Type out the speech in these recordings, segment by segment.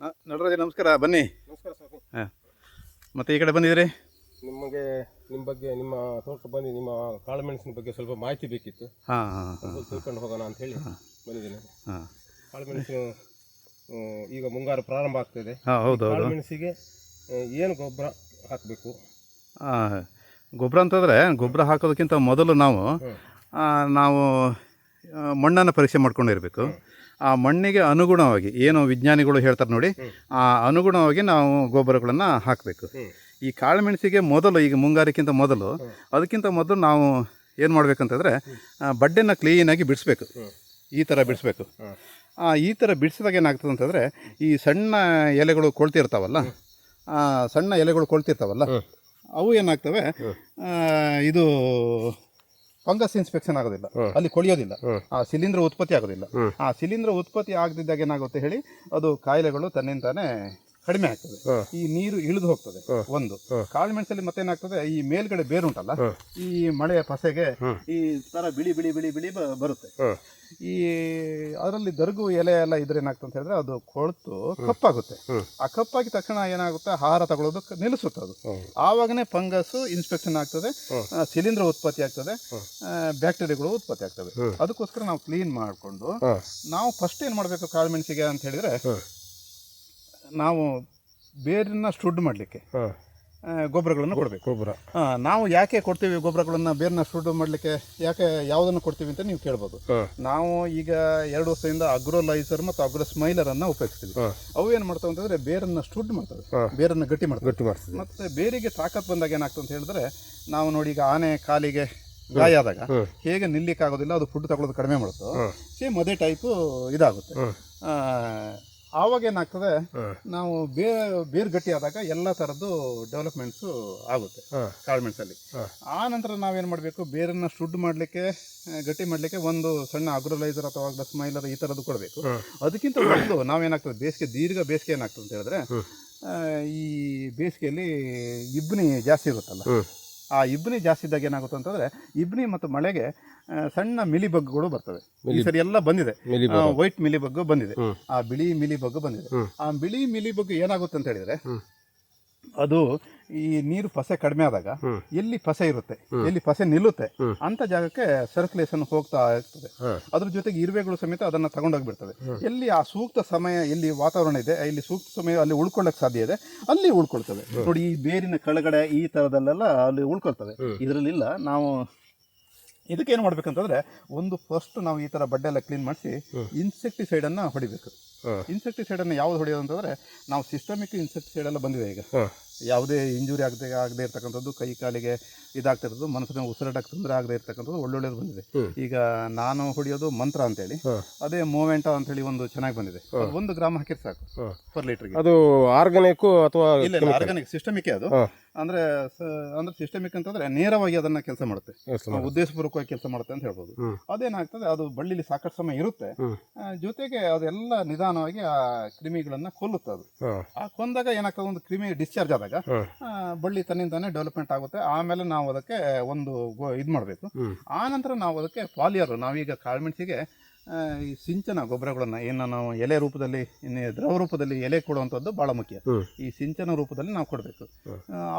ನಟರಾಜ ನಮಸ್ಕಾರ ಬನ್ನಿ. ನಮಸ್ಕಾರ ಸರ್. ಹಾಂ. ಮತ್ತೆ ಈ ಕಡೆ ಬಂದಿದ್ರಿ? ನಿಮಗೆ ನಿಮ್ಮ ಬಗ್ಗೆ ನಿಮ್ಮ ತೋಟಕ್ಕೆ ಬಂದು ನಿಮ್ಮ ಕಾಳುಮೆಣಸಿನ ಬಗ್ಗೆ ಸ್ವಲ್ಪ ಮಾಹಿತಿ ಬೇಕಿತ್ತು. ಹಾಂ ಹಾಂ ತಿಳ್ಕೊಂಡು ಹೋಗೋಣ ಅಂತ ಹೇಳಿ ಬಂದಿದ್ದೇನೆ. ಹಾಂ. ಕಾಳುಮೆಣಸು ಈಗ ಮುಂಗಾರು ಪ್ರಾರಂಭ ಆಗ್ತಿದೆ ಹಾಂ ಹೌದು ಕಾಳುಮೆಣಸಿಗೆ ಏನು ಗೊಬ್ಬರ ಹಾಕಬೇಕು? ಹಾಂ ಗೊಬ್ಬರ ಅಂತಂದರೆ ಗೊಬ್ಬರ ಹಾಕೋದಕ್ಕಿಂತ ಮೊದಲು ನಾವು ನಾವು ಮಣ್ಣನ್ನು ಪರೀಕ್ಷೆ ಮಾಡ್ಕೊಂಡಿರಬೇಕು. ಆ ಮಣ್ಣಿಗೆ ಅನುಗುಣವಾಗಿ ಏನು ವಿಜ್ಞಾನಿಗಳು ಹೇಳ್ತಾರೆ ನೋಡಿ ಆ ಅನುಗುಣವಾಗಿ ನಾವು ಗೊಬ್ಬರಗಳನ್ನು ಹಾಕಬೇಕು. ಈ ಕಾಳುಮೆಣಸಿಗೆ ಮೊದಲು ಈಗ ಮುಂಗಾರಿಕ್ಕಿಂತ ಮೊದಲು ಅದಕ್ಕಿಂತ ಮೊದಲು ನಾವು ಏನು ಮಾಡಬೇಕಂತಂದರೆ ಬಡ್ಡೆನ ಕ್ಲೀನಾಗಿ ಬಿಡಿಸ್ಬೇಕು. ಈ ಥರ ಬಿಡಿಸ್ಬೇಕು. ಈ ಥರ ಬಿಡಿಸಿದಾಗ ಏನಾಗ್ತದೆ ಅಂತಂದರೆ ಈ ಸಣ್ಣ ಎಲೆಗಳು ಕೊಳ್ತಿರ್ತಾವಲ್ಲ ಸಣ್ಣ ಎಲೆಗಳು ಕೊಳ್ತಿರ್ತಾವಲ್ಲ ಅವು ಏನಾಗ್ತವೆ ಇದು ಫಂಗಸ್ ಇನ್ಸ್ಪೆಕ್ಷನ್ ಆಗೋದಿಲ್ಲ. ಅಲ್ಲಿ ಕೊಳಿಯೋದಿಲ್ಲ. ಆ ಶಿಲೀಂಧ್ರ ಉತ್ಪತ್ತಿ ಆಗೋದಿಲ್ಲ. ಆ ಶಿಲೀಂಧ್ರ ಉತ್ಪತ್ತಿ ಆಗದಿದ್ದಾಗ ಏನಾಗುತ್ತೆ ಹೇಳಿ? ಅದು ಕಾಯಿಲೆಗಳು ತನ್ನಿಂತಾನೆ ಕಡಿಮೆ ಆಗ್ತದೆ. ಈ ನೀರು ಇಳಿದು ಹೋಗ್ತದೆ. ಒಂದು. ಕಾಳು ಮೆಣಸಲ್ಲಿ ಮತ್ತೇನಾಗ್ತದೆ? ಈ ಮೇಲ್ಗಡೆ ಬೇರುಂಟಲ್ಲ ಈ ಮಳೆಯ ಪಸೆಗೆ ಈ ತರ ಬಿಳಿ ಬಿಳಿ ಬಿಳಿ ಬಿಳಿ ಬರುತ್ತೆ. ಈ ಅದರಲ್ಲಿ ದರ್ಗು ಎಲೆ ಎಲ್ಲ ಇದ್ರೆ ಏನಾಗ್ತದೆ ಅಂತ ಹೇಳಿದ್ರೆ ಅದು ಕೊಳ್ತು ಕಪ್ಪಾಗುತ್ತೆ. ಆ ಕಪ್ಪಾಗಿ ತಕ್ಷಣ ಏನಾಗುತ್ತೆ? ಆಹಾರ ತಗೊಳ್ಳೋದು ನಿಲ್ಲಿಸುತ್ತೆ ಅದು. ಆವಾಗನೇ ಫಂಗಸ್ ಇನ್ಸ್ಪೆಕ್ಷನ್ ಆಗ್ತದೆ. ಸಿಲಿಂಡರ್ ಶಿಲೀಂಧ್ರ ಉತ್ಪತ್ತಿ ಆಗ್ತದೆ. ಬ್ಯಾಕ್ಟೀರಿಯಾಗಳು ಉತ್ಪತ್ತಿ ಆಗ್ತವೆ. ಅದಕ್ಕೋಸ್ಕರ ನಾವು ಕ್ಲೀನ್ ಮಾಡಿಕೊಂಡು ನಾವು ಫಸ್ಟ್ ಏನು ಮಾಡಬೇಕು ಕಾಳುಮೆಣಸಿಗೆ ಅಂತ ಹೇಳಿದ್ರೆ ನಾವು ಬೇರನ್ನ ಸ್ಟುಡ್ ಮಾಡಲಿಕ್ಕೆ ಗೊಬ್ಬರಗಳನ್ನು ಕೊಡಬೇಕು. ಗೊಬ್ಬರ. ನಾವು ಯಾಕೆ ಕೊಡ್ತೀವಿ ಗೊಬ್ಬರಗಳನ್ನು ಬೇರಿನ ಸ್ಟುಡ್ ಮಾಡಲಿಕ್ಕೆ? ಯಾಕೆ ಯಾವುದನ್ನು ಕೊಡ್ತೀವಿ ಅಂತ ನೀವು ಕೇಳ್ಬೋದು. ನಾವು ಈಗ ಎರಡು ವರ್ಷದಿಂದ ಅಗ್ರೋಲೈಸರ್ ಮತ್ತು ಅಗ್ರೋ ಸ್ಮೈಲರ್ ಅನ್ನ ಉಪಯೋಗಿಸ್ತೀವಿ ಅವು ಏನು ಮಾಡ್ತಾವೆ ಅಂತಂದ್ರೆ ಬೇರನ್ನು ಸ್ಟುಡ್ ಮಾಡ್ತವೆ. ಬೇರನ್ನು ಗಟ್ಟಿ ಮಾಡ್ತವೆ. ಗಟ್ಟಿ ಮಾಡ್ತದೆ ಮತ್ತೆ ಬೇರಿಗೆ ತಾಕತ್ ಬಂದಾಗ ಏನಾಗ್ತದೆ ಅಂತ ಹೇಳಿದ್ರೆ ನಾವು ನೋಡಿ ಈಗ ಆನೆ ಕಾಲಿಗೆ ಗಾಯ ಆದಾಗ ಹೇಗೆ ನಿಲ್ಲಿಕ್ಕಾಗೋದಿಲ್ಲ ಅದು ಫುಡ್ ತಗೊಳ್ಳೋದು ಕಡಿಮೆ ಮಾಡುತ್ತೋ ಸೇಮ್ ಅದೇ ಟೈಪು ಇದಾಗುತ್ತೆ. ಆವಾಗ ಏನಾಗ್ತದೆ ನಾವು ಬೇ ಬೇರು ಗಟ್ಟಿ ಆದಾಗ ಎಲ್ಲ ಥರದ್ದು ಡೆವಲಪ್ಮೆಂಟ್ಸು ಆಗುತ್ತೆ ಕಾಳುಮೆಣಸಲ್ಲಿ ಆ ನಂತರ ನಾವೇನು ಮಾಡಬೇಕು ಬೇರನ್ನ ಶುಡ್ ಮಾಡಲಿಕ್ಕೆ ಗಟ್ಟಿ ಮಾಡಲಿಕ್ಕೆ ಒಂದು ಸಣ್ಣ ಅಗ್ರೋಲೈಸರ್ ಅಥವಾ ಸ್ಮೈಲರ್ ಈ ಥರದ್ದು ಕೊಡಬೇಕು. ಅದಕ್ಕಿಂತ ಮೊದಲು ನಾವೇನಾಗ್ತದೆ ಬೇಸಿಗೆ ದೀರ್ಘ ಬೇಸಿಗೆ ಏನಾಗ್ತದೆ ಅಂತ ಹೇಳಿದ್ರೆ ಈ ಬೇಸಿಗೆಯಲ್ಲಿ ಇಬ್ಬನಿ ಜಾಸ್ತಿ ಇರುತ್ತಲ್ಲ ಆ ಇಬ್ನಿ ಜಾಸ್ತಿ ಇದ್ದಾಗ ಏನಾಗುತ್ತೆ ಅಂತಂದ್ರೆ ಇಬ್ನಿ ಮತ್ತು ಮಳೆಗೆ ಸಣ್ಣ ಮಿಲಿ ಬಗ್ಗಳು ಬರ್ತವೆ. ಈ ಸರಿ ಎಲ್ಲ ಬಂದಿದೆ. ವೈಟ್ ಮಿಲಿ ಬಗ್ಗು ಬಂದಿದೆ ಆ ಬಿಳಿ ಮಿಲಿ ಬಗ್ಗು ಬಂದಿದೆ ಆ ಬಿಳಿ ಮಿಲಿ ಬಗ್ಗು ಏನಾಗುತ್ತೆ ಅಂತ ಹೇಳಿದ್ರೆ ಅದು ಈ ನೀರು ಪಸೆ ಕಡಿಮೆ ಆದಾಗ ಎಲ್ಲಿ ಪಸೆ ಇರುತ್ತೆ ಎಲ್ಲಿ ಪಸೆ ನಿಲ್ಲುತ್ತೆ ಅಂತ ಜಾಗಕ್ಕೆ ಸರ್ಕ್ಯುಲೇಷನ್ ಹೋಗ್ತಾ ಇರ್ತದೆ ಅದ್ರ ಜೊತೆಗೆ ಇರುವೆಗಳು ಸಮೇತ ಅದನ್ನ ತಗೊಂಡೋಗ್ಬಿಡ್ತವೆ. ಎಲ್ಲಿ ಆ ಸೂಕ್ತ ಸಮಯ ಎಲ್ಲಿ ವಾತಾವರಣ ಇದೆ ಇಲ್ಲಿ ಸೂಕ್ತ ಸಮಯ ಅಲ್ಲಿ ಉಳ್ಕೊಳ್ಳಕ್ ಸಾಧ್ಯ ಇದೆ ಅಲ್ಲಿ ಉಳ್ಕೊಳ್ತವೆ. ನೋಡಿ ಈ ಬೇರಿನ ಕೆಳಗಡೆ ಈ ತರದಲ್ಲೆಲ್ಲ ಅಲ್ಲಿ ಉಳ್ಕೊಳ್ತವೆ. ಇದರಲ್ಲಿಲ್ಲ ನಾವು ಇದಕ್ಕೆ ಏನು ಮಾಡ್ಬೇಕಂತಂದ್ರೆ ಒಂದು ಫಸ್ಟ್ ನಾವು ಈ ತರ ಬಡ್ಡೆ ಎಲ್ಲ ಕ್ಲೀನ್ ಮಾಡಿಸಿ ಇನ್ಸೆಕ್ಟಿಸೈಡ್ ಅನ್ನ ಹೊಡಿಬೇಕು. ಇನ್ಸೆಕ್ಟಿಸೈಡ್ ಅನ್ನ ಯಾವ್ದು ಹೊಡೆಯೋದು ಅಂತಂದ್ರೆ ನಾವು ಸಿಸ್ಟಮಿಕ್ ಇನ್ಸೆಕ್ಟಿಸೈಡ್ ಎಲ್ಲ ಬಂದಿದೆ ಈಗ. ಯಾವುದೇ ಇಂಜುರಿ ಆಗದೆ ಆಗದೆ ಇರ್ತಕ್ಕಂಥದ್ದು ಕೈ ಕಾಲಿಗೆ ಇದಾಗ್ತಿರೋದು ಮನಸ್ಸಿನ ಉಸಿರಾಟಕ್ಕೆ ತೊಂದರೆ ಆಗದೆ ಇರ್ತಕ್ಕಂಥದ್ದು ಒಳ್ಳೊಳ್ಳೇದು ಬಂದಿದೆ. ಈಗ ನಾನು ಹೊಡಿಯೋದು ಮಂತ್ರ ಅಂತೇಳಿ. ಅದೇ ಮೂವೆಂಟ ಅಂತೇಳಿ ಒಂದು ಚೆನ್ನಾಗಿ ಬಂದಿದೆ. ಒಂದು ಗ್ರಾಮ್ ಹಾಕಿರ್ ಸಾಕು ಪರ್ ಲೀಟರ್ಗೆ ಅದು ಆರ್ಗಾನಿಕ್ ಅಥವಾ ಆರ್ಗಾನಿಕ್ ಸಿಸ್ಟಮಿಕ್ ಅದು ಅಂದ್ರೆ ಅಂದ್ರೆ ಸಿಸ್ಟಮಿಕ್ ಅಂತಂದ್ರೆ ನೇರವಾಗಿ ಅದನ್ನ ಕೆಲಸ ಮಾಡುತ್ತೆ. ಉದ್ದೇಶಪೂರ್ವಕವಾಗಿ ಕೆಲಸ ಮಾಡುತ್ತೆ ಅಂತ ಹೇಳ್ಬೋದು. ಅದೇನಾಗ್ತದೆ ಅದು ಬಳ್ಳಿಲಿ ಸಾಕಷ್ಟು ಸಮಯ ಇರುತ್ತೆ. ಜೊತೆಗೆ ಅದೆಲ್ಲ ನಿಧಾನವಾಗಿ ಆ ಕ್ರಿಮಿಗಳನ್ನ ಕೊಲ್ಲುತ್ತೆ ಅದು. ಆ ಕೊಂದಾಗ ಏನಾಗ್ತದೆ ಒಂದು ಕ್ರಿಮಿ ಡಿಸ್ಚಾರ್ಜ್ ಆದಾಗ ಬಳ್ಳಿ ತನ್ನಿಂದಾನೇ ಡೆವಲಪ್ಮೆಂಟ್ ಆಗುತ್ತೆ. ಆಮೇಲೆ ನಾವು ಅದಕ್ಕೆ ಒಂದು ಇದು ಮಾಡಬೇಕು. ಆ ನಂತರ ನಾವು ಅದಕ್ಕೆ ಪಾಲಿಯರ್ ನಾವೀಗ ಕಾಳುಮೆಣಸಿಗೆ ಆ, ಈ ಸಿಂಚನ ಗೊಬ್ಬರಗಳನ್ನ ಏನು ನಾವು ಎಲೆ ರೂಪದಲ್ಲಿ ಇನ್ನು ದ್ರವ ರೂಪದಲ್ಲಿ ಎಲೆ ಕೊಡುವಂಥದ್ದು ಭಾಳ ಮುಖ್ಯ. ಈ ಸಿಂಚನ ರೂಪದಲ್ಲಿ ನಾವು ಕೊಡಬೇಕು.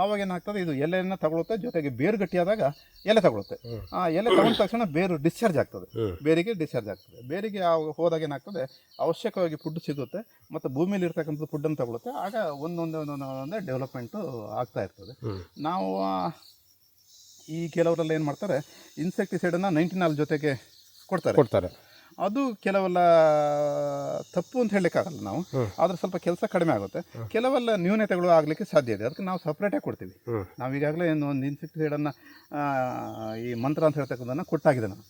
ಆವಾಗ ಏನಾಗ್ತದೆ ಇದು ಎಲೆಯನ್ನು ತಗೊಳುತ್ತೆ ಜೊತೆಗೆ ಬೇರು ಗಟ್ಟಿಯಾದಾಗ ಎಲೆ ತಗೊಳುತ್ತೆ. ಆ ಎಲೆ ತಗೊಂಡ ತಕ್ಷಣ ಬೇರು ಡಿಸ್ಚಾರ್ಜ್ ಆಗ್ತದೆ. ಬೇರಿಗೆ ಡಿಸ್ಚಾರ್ಜ್ ಆಗ್ತದೆ. ಬೇರಿಗೆ ಆವಾಗ ಹೋದಾಗ ಏನಾಗ್ತದೆ ಅವಶ್ಯಕವಾಗಿ ಫುಡ್ ಸಿಗುತ್ತೆ ಮತ್ತು ಭೂಮಿಯಲ್ಲಿ ಇರ್ತಕ್ಕಂಥ ಫುಡ್ಡನ್ನು ತಗೊಳುತ್ತೆ ಆಗ ಒಂದೊಂದೇ ಒಂದೊಂದೇ ಡೆವಲಪ್ಮೆಂಟು ಆಗ್ತಾ ಇರ್ತದೆ. ನಾವು ಈ ಕೆಲವರೆಲ್ಲ ಏನು ಮಾಡ್ತಾರೆ ಇನ್ಸೆಕ್ಟಿಸೈಡನ್ನು ನೈಂಟಿನಾಲ್ ಜೊತೆಗೆ ಕೊಡ್ತಾರೆ. ಕೊಡ್ತಾರೆ. ಅದು ಕೆಲವೆಲ್ಲ ತಪ್ಪು ಅಂತ ಹೇಳಲಿಕ್ಕಾಗಲ್ಲ ನಾವು. ಆದ್ರೆ ಸ್ವಲ್ಪ ಕೆಲಸ ಕಡಿಮೆ ಆಗುತ್ತೆ. ಕೆಲವೆಲ್ಲ ನ್ಯೂನತೆಗಳು ಆಗಲಿಕ್ಕೆ ಸಾಧ್ಯ ಇದೆ. ಅದಕ್ಕೆ ನಾವು ಸಪ್ರೇಟಾಗಿ ಕೊಡ್ತೀವಿ. ನಾವು ಈಗಾಗಲೇ ಒಂದು ಒಂದು ಇನ್ಸೆಕ್ಟಿಸೈಡನ್ನು ಈ ಮಂತ್ರ ಅಂತ ಹೇಳ್ತಕ್ಕಂಥದ್ದನ್ನು ಕೊಟ್ಟಾಗಿದೆ ನಾವು.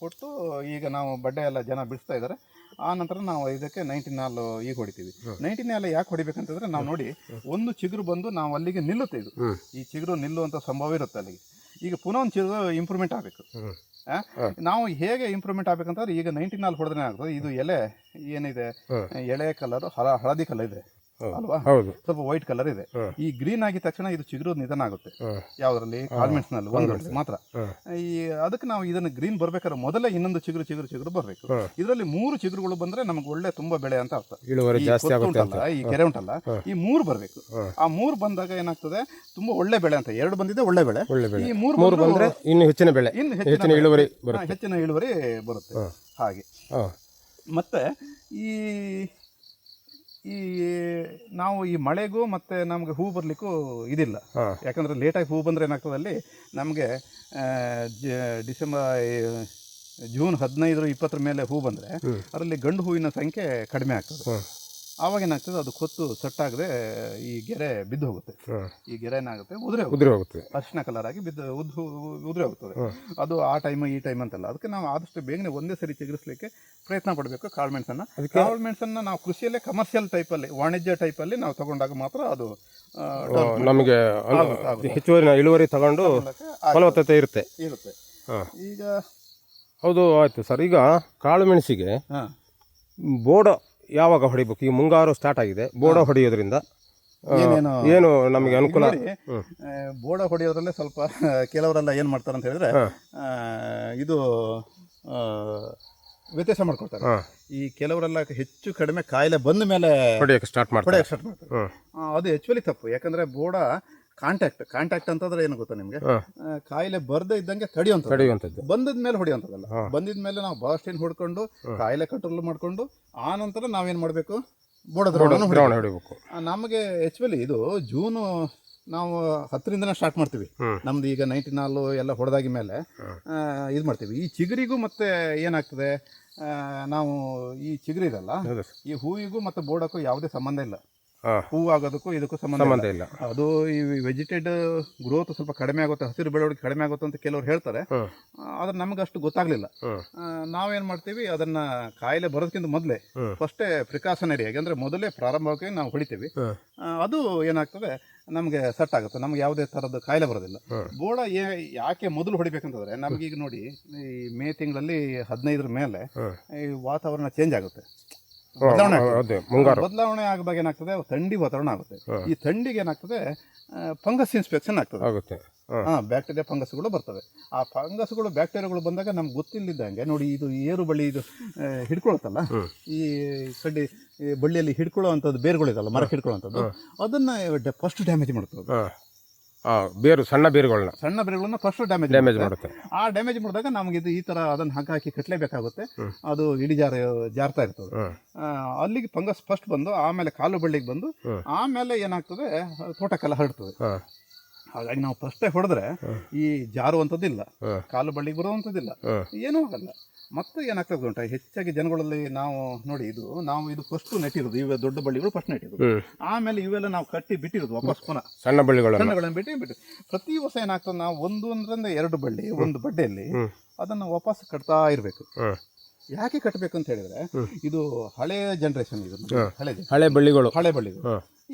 ಕೊಟ್ಟು ಈಗ ನಾವು ಬಡ್ಡೆ ಎಲ್ಲ ಜನ ಬಿಡಿಸ್ತಾ ಇದ್ದಾರೆ ಆ ನಂತರ ನಾವು ಇದಕ್ಕೆ ನೈಂಟಿ ನಾಲ್ ಈಗ ಹೊಡಿತೀವಿ. ನೈಂಟಿ ನಾಲ್ ಯಾಕೆ ಹೊಡಿಬೇಕಂತಂದ್ರೆ ನಾವು ನೋಡಿ ಒಂದು ಚಿಗುರು ಬಂದು ನಾವು ಅಲ್ಲಿಗೆ ನಿಲ್ಲುತ್ತೆ ಇದು. ಈ ಚಿಗುರು ನಿಲ್ಲುವಂಥ ಸಂಭವ ಇರುತ್ತೆ ಅಲ್ಲಿಗೆ. ಈಗ ಪುನಃ ಒಂದು ಚಿಗುರು ಇಂಪ್ರೂವ್ಮೆಂಟ್ ಆಗಬೇಕು. ನಾವು ಹೇಗೆ ಇಂಪ್ರೂವ್ಮೆಂಟ್ ಆಗ್ಬೇಕಂತಂದ್ರೆ ಈಗ ನೈಂಟಿ ನಾಲ್ ಹೊಡೆದ್ರೆ ಆಗ್ತದೆ ಇದು ಎಲೆ ಏನಿದೆ? ಎಳೆ ಕಲರ್ ಹಳ ಹಳದಿ ಕಲರ್ ಇದೆ. ಅಲ್ವಾ? ಹೌದು. ಸ್ವಲ್ಪ ವೈಟ್ ಕಲರ್ ಇದೆ. ಈ ಗ್ರೀನ್ ಆಗಿದ ತಕ್ಷಣ ಇದು ಚಿಗುರು ನಿಧಾನ ಆಗುತ್ತೆ. ಯಾವ್ದ್ರಲ್ಲಿ? ಗಾರ್ಮೆಂಟ್ಸ್ನಲ್ಲಿ ಒಂದ್ ಒಂದ್ರಲ್ಲಿ ಮಾತ್ರ. ಈ ಅದಕ್ಕೆ ನಾವು ಇದನ್ನ ಗ್ರೀನ್ ಬರ್ಬೇಕಾದ್ರೆ ಮೊದಲೇ ಇನ್ನೊಂದು ಚಿಗುರು ಚಿಗುರು ಚಿಗುರು ಬರಬೇಕು. ಇದರಲ್ಲಿ ಮೂರು ಚಿಗುರುಗಳು ಬಂದ್ರೆ ನಮ್ಗೆ ಒಳ್ಳೆ ತುಂಬಾ ಬೆಳೆ ಅಂತ ಅರ್ಥ. ಇಳುವರಿ ಈ ಜಾಸ್ತಿ ಆಗುತ್ತೆ ಅಂತ. ಉಂಟಲ್ಲ, ಈ ಕೆರೆ ಉಂಟಲ್ಲ ಈ ಮೂರು ಬರಬೇಕು. ಆ ಮೂರು ಬಂದಾಗ ಏನಾಗ್ತದೆ? ತುಂಬಾ ಒಳ್ಳೆ ಬೆಳೆ ಅಂತ. ಎರಡು ಬಂದಿದೆ ಒಳ್ಳೆ ಬೆಳೆ. ಈ ಮೂರು ಬಂದ್ರೆ ಇನ್ನು ಹೆಚ್ಚಿನ ಬೆಳೆ. ಇನ್ನು ಹೆಚ್ಚಿನ ಇಳುವರಿ ಹೆಚ್ಚಿನ ಇಳುವರಿ ಬರುತ್ತೆ. ಹಾಗೆ. ಮತ್ತೆ ಈ ಈ ನಾವು ಈ ಮಳೆಗೂ ಮತ್ತೆ ನಮ್ಗೆ ಹೂ ಬರ್ಲಿಕ್ಕೂ ಇದಿಲ್ಲ. ಯಾಕಂದರೆ ಲೇಟಾಗಿ ಹೂ ಬಂದ್ರೆ ಏನಾಗ್ತದೆ ಅಲ್ಲಿ ನಮಗೆ ಡಿಸೆಂಬರ್ ಜೂನ್ ಹದಿನೈದರ ಇಪ್ಪತ್ತರ ಮೇಲೆ ಹೂ ಬಂದ್ರೆ ಅದರಲ್ಲಿ ಗಂಡು ಹೂವಿನ ಸಂಖ್ಯೆ ಕಡಿಮೆ ಆಗ್ತದೆ. ಆವಾಗ ಏನಾಗ್ತದೆ ಅದು ಕೊತ್ತು ಸಟ್ಟಾಗದೆ ಈ ಗೆರೆ ಬಿದ್ದು ಹೋಗುತ್ತೆ. ಈ ಗೆರೆ ಏನಾಗುತ್ತೆ ಉದುರೆ ಹೋಗುತ್ತೆ. ಉದುರಿ ಹೋಗುತ್ತೆ. ಅರಿಶಿನ ಕಲರ್ ಆಗಿ ಬಿದ್ದು ಉದ್ದು ಉದುರೆ ಹೋಗುತ್ತದೆ ಅದು ಆ ಟೈಮ್ ಈ ಟೈಮ್ ಅಂತಲ್ಲ. ಅದಕ್ಕೆ ನಾವು ಆದಷ್ಟು ಬೇಗನೆ ಒಂದೇ ಸರಿ ಚಿಗುರಿಸಲಿಕ್ಕೆ ಪ್ರಯತ್ನ ಪಡಬೇಕು ಕಾಳುಮೆಣಸನ್ನ ಕಾಳು ಕಾಳುಮೆಣಸನ್ನ ನಾವು ಕೃಷಿಯಲ್ಲೇ ಕಮರ್ಷಿಯಲ್ ಟೈಪಲ್ಲಿ ವಾಣಿಜ್ಯ ಟೈಪಲ್ಲಿ ನಾವು ತಗೊಂಡಾಗ ಮಾತ್ರ ಅದು ನಮಗೆ. ಹೆಚ್ಚುವರಿ ಇಳುವರಿ ತಗೊಂಡು ಫಲವತ್ತತೆ ಇರುತ್ತೆ. ಇರುತ್ತೆ. ಈಗ ಹೌದು ಆಯ್ತು ಸರ್. ಈಗ ಕಾಳು ಮೆಣಸಿಗೆ ಬೋಡ ಯಾವಾಗ ಹೊಡಿಬೇಕು? ಈ ಮುಂಗಾರು ಸ್ಟಾರ್ಟ್ ಆಗಿದೆ. ಬೋಡ ಹೊಡೆಯೋದ್ರಿಂದ ಏನೇನು ಏನು ನಮಗೆ ಅನುಕೂಲ? ಹ್ಮ್. ಆ, ಬೋಡ ಹೊಡೆಯೋದ್ರಲ್ಲೇ ಸ್ವಲ್ಪ ಕೆಲವರೆಲ್ಲ ಏನು ಮಾಡ್ತಾರೆ ಅಂತ ಹೇಳಿದ್ರೆ ಆ, ಇದು ಆ, ವ್ಯತ್ಯಾಸ ಮಾಡ್ಕೊಳ್ತಾರೆ. ಹಾ. ಈ ಕೆಲವರೆಲ್ಲ ಹೆಚ್ಚು ಕಡಿಮೆ ಕಾಯಿಲೆ ಬಂದ ಮೇಲೆ ಹೊಡೆಯೋಕೆ ಸ್ಟಾರ್ಟ್ ಮಾಡ್ತಾರೆ. ಹೊಡೆಯಕ್ಕೆ ಸ್ಟಾರ್ಟ್ ಮಾಡ್ತಾರೆ. ಹ್ಮ್. ಆ, ಅದು ಆಕ್ಚುಲಿ ತಪ್ಪು. ಯಾಕಂದ್ರೆ ಬೋಡ ಕಾಂಟ್ಯಾಕ್ಟ್ ಕಾಂಟ್ಯಾಕ್ಟ್ ಅಂತಂದ್ರೆ ಏನು ಗೊತ್ತಾ ನಿಮ್ಗೆ? ಕಾಯಿಲೆ ಬರ್ದೇ ಇದ್ದಂಗೆ ತಡೆಯುವಂತ ತಡೆಯುವಂಥದ್ದು ಬಂದದ ಮೇಲೆ ಹೊಡೆಯುವಂಥದ್ದಲ್ಲ. ಬಂದಿದ ಮೇಲೆ ನಾವು ಬಾಸ್ಟಿನ್ ಹೊಡ್ಕೊಂಡು. ಕಾಯಿಲೆ ಕಂಟ್ರೋಲ್ ಮಾಡ್ಕೊಂಡು ಆ ನಂತರ ನಾವೇನ್ ಮಾಡಬೇಕು? ಹೊಡಿಬೇಕು. ನಮಗೆ ಆಕ್ಚುಲಿ ಇದು ಜೂನು ನಾವು ಹತ್ತರಿಂದನೇ ಸ್ಟಾರ್ಟ್ ಮಾಡ್ತೀವಿ. ನಮ್ದು ಈಗ ನೈಂಟಿ ನಾಲ್ಕು ಎಲ್ಲ ಹೊಡೆದಾಗಿ ಮೇಲೆ ಇದು ಮಾಡ್ತೀವಿ. ಈ ಚಿಗರಿಗೂ ಮತ್ತೆ ಏನಾಗ್ತದೆ? ನಾವು ಈ ಚಿಗರಿ ಇದಲ್ಲ ಈ ಹೂವಿಗೂ ಮತ್ತೆ ಬೋರ್ಡಕ್ಕೂ ಯಾವುದೇ ಸಂಬಂಧ ಇಲ್ಲ. ಹಾ. ಆಗೋದಕ್ಕೂ ಇದಕ್ಕೂ ಸಂಬಂಧ ಇಲ್ಲ. ಅದು ಈ ವೆಜಿಟೇಡ್ ಗ್ರೋತ್ ಸ್ವಲ್ಪ ಕಡಿಮೆ ಆಗುತ್ತೆ ಹಸಿರು ಬೆಳವಣಿಗೆ ಕಡಿಮೆ ಆಗುತ್ತೆ ಅಂತ ಕೆಲವರು ಹೇಳ್ತಾರೆ. ಆದ್ರೆ ನಮ್ಗೆ ಅಷ್ಟು ಗೊತ್ತಾಗ್ಲಿಲ್ಲ. ನಾವೇನ್ ಮಾಡ್ತೀವಿ ಅದನ್ನ ಕಾಯಿಲೆ ಬರೋದಕ್ಕಿಂತ ಮೊದಲೇ ಫಸ್ಟ್ ಪ್ರಿಕಾಷನರಿ ಅಂದ್ರೆ ಮೊದಲೇ ಪ್ರಾರಂಭವಾಗಿ ನಾವು ಹೊಡಿತೀವಿ. ಅದು ಏನಾಗ್ತದೆ ನಮಗೆ ಸೆಟ್ ಆಗುತ್ತೆ. ನಮ್ಗೆ ಯಾವುದೇ ಥರದ ಕಾಯಿಲೆ ಬರೋದಿಲ್ಲ. ಬೋಡ ಯಾಕೆ ಮೊದಲು ಹೊಡಿಬೇಕಂತಂದ್ರೆ ನಮ್ಗೆ ಈಗ ನೋಡಿ ಈ ಮೇ ತಿಂಗಳಲ್ಲಿ ಹದಿನೈದರ ಮೇಲೆ ಈ ವಾತಾವರಣ ಚೇಂಜ್ ಆಗುತ್ತೆ. ಬದಲಾವಣೆ ಆಗ ಅದೇ ಮುಂಗಾರು. ಬದಲಾವಣೆ ಏನಾಗ್ತದೆ? ಥಂಡಿ ವಾತಾವರಣ ಆಗುತ್ತೆ. ಈ ಥಂಡಿಗೆ ಏನಾಗ್ತದೆ? ಫಂಗಸ್ ಇನ್ಸ್ಪೆಕ್ಷನ್ ಆಗ್ತದೆ. ಆಗುತ್ತೆ. ಹಾ. ಬ್ಯಾಕ್ಟೀರಿಯಾ ಫಂಗಸ್ಗಳು ಬರ್ತವೆ. ಆ ಫಂಗಸ್ಗಳು ಬ್ಯಾಕ್ಟೀರಿಯಾಗಳು ಬಂದಾಗ ನಮ್ಗೆ ಗೊತ್ತಿಲ್ಲದಂಗೆ ನೋಡಿ ಇದು ಏರು ಬಳ್ಳಿ ಇದು ಹಿಡ್ಕೊಳತ್ತಲ್ಲ? ಈ ಕಡ್ಡಿ ಬಳ್ಳಿಯಲ್ಲಿ ಹಿಡ್ಕೊಳ್ಳೋ ಅಂಥದ್ದು ಬೇರುಗಳಿದಲ್ಲ ಮರಕ್ಕೆ ಹಿಡ್ಕೊಳ್ಳೋ ಅಂಥದ್ದು ಅದನ್ನ ಫಸ್ಟ್ ಡ್ಯಾಮೇಜ್ ಮಾಡ್ತದೆ. ಬೇರು ಸಣ್ಣ ಬೇರುಗಳನ್ನ ಸಣ್ಣ ಬೇರುಗಳನ್ನ ಫಸ್ಟ್ ಡ್ಯಾಮೇಜ್ ಡ್ಯಾಮೇಜ್ ಮಾಡುತ್ತೆ. ಆ ಡ್ಯಾಮೇಜ್ ಮಾಡಿದಾಗ ನಮಗೆ ಇದು ಈ ತರ ಅದನ್ನ ಹಗ್ಗ ಹಾಕಿ ಕಟ್ಟಲೇಬೇಕಾಗುತ್ತೆ. ಅದು ಇಡಿ ಜಾರ ಜಾರ್ತಾ ಇರ್ತದೆ. ಅಲ್ಲಿಗೆ ಫಂಗಸ್ ಫಸ್ಟ್ ಬಂದು ಆಮೇಲೆ ಕಾಲು ಬಳ್ಳಿಗೆ ಬಂದು ಆಮೇಲೆ ಏನಾಗ್ತದೆ ತೋಟಕ್ಕೆಲ್ಲ ಹರಡ್ತದೆ. ಹಾಗಾಗಿ ನಾವು ಫಸ್ಟೇ ಹೊಡೆದ್ರೆ. ಈ ಜಾರುವಂಥದ್ದಿಲ್ಲ ಹ್ಮ್. ಕಾಲು ಬಳ್ಳಿಗೆ ಬರುವಂಥದ್ದಿಲ್ಲ ಹ್ಮ್. ಏನೂ ಆಗಲ್ಲ. ಮತ್ತೆ ಏನಾಗ್ತದೆ ಉಂಟು? ಹೆಚ್ಚಾಗಿ ಜನಗಳಲ್ಲಿ ನಾವು ನೋಡಿ ಇದು ನಾವು ಇದು ಫಸ್ಟ್ ನೆಟ್ಟಿರೋದು ಇವೆ ದೊಡ್ಡ ಬಳ್ಳಿಗಳು ಫಸ್ಟ್ ನೆಟ್ಟಿರೋದು. ಆಮೇಲೆ ಇವೆಲ್ಲ ನಾವು ಕಟ್ಟಿ ಬಿಟ್ಟಿರೋದು ವಾಪಸ್ ಪುನಃ. ಸಣ್ಣ ಬಳ್ಳಿಗಳು ಸಣ್ಣಗಳನ್ನು ಬಿಟ್ಟು ಬಿಟ್ಟು. ಪ್ರತಿ ವರ್ಷ ಏನಾಗ್ತದೆ ನಾವು ಒಂದು ಒಂದರಿಂದ ಎರಡು ಬಳ್ಳಿ ಒಂದು ಬಡ್ಡೆಯಲ್ಲಿ. ಅದನ್ನು ವಾಪಸ್ ಕಟ್ತಾ ಇರಬೇಕು. ಯಾಕೆ ಕಟ್ಟಬೇಕು ಅಂತ ಹೇಳಿದ್ರೆ ಇದು ಹಳೆಯ ಜನರೇಷನ್ ಇದು. ಹಳೆ ಹಳೆ ಬಳ್ಳಿಗಳು. ಹಳೆ ಬಳ್ಳಿಗಳು.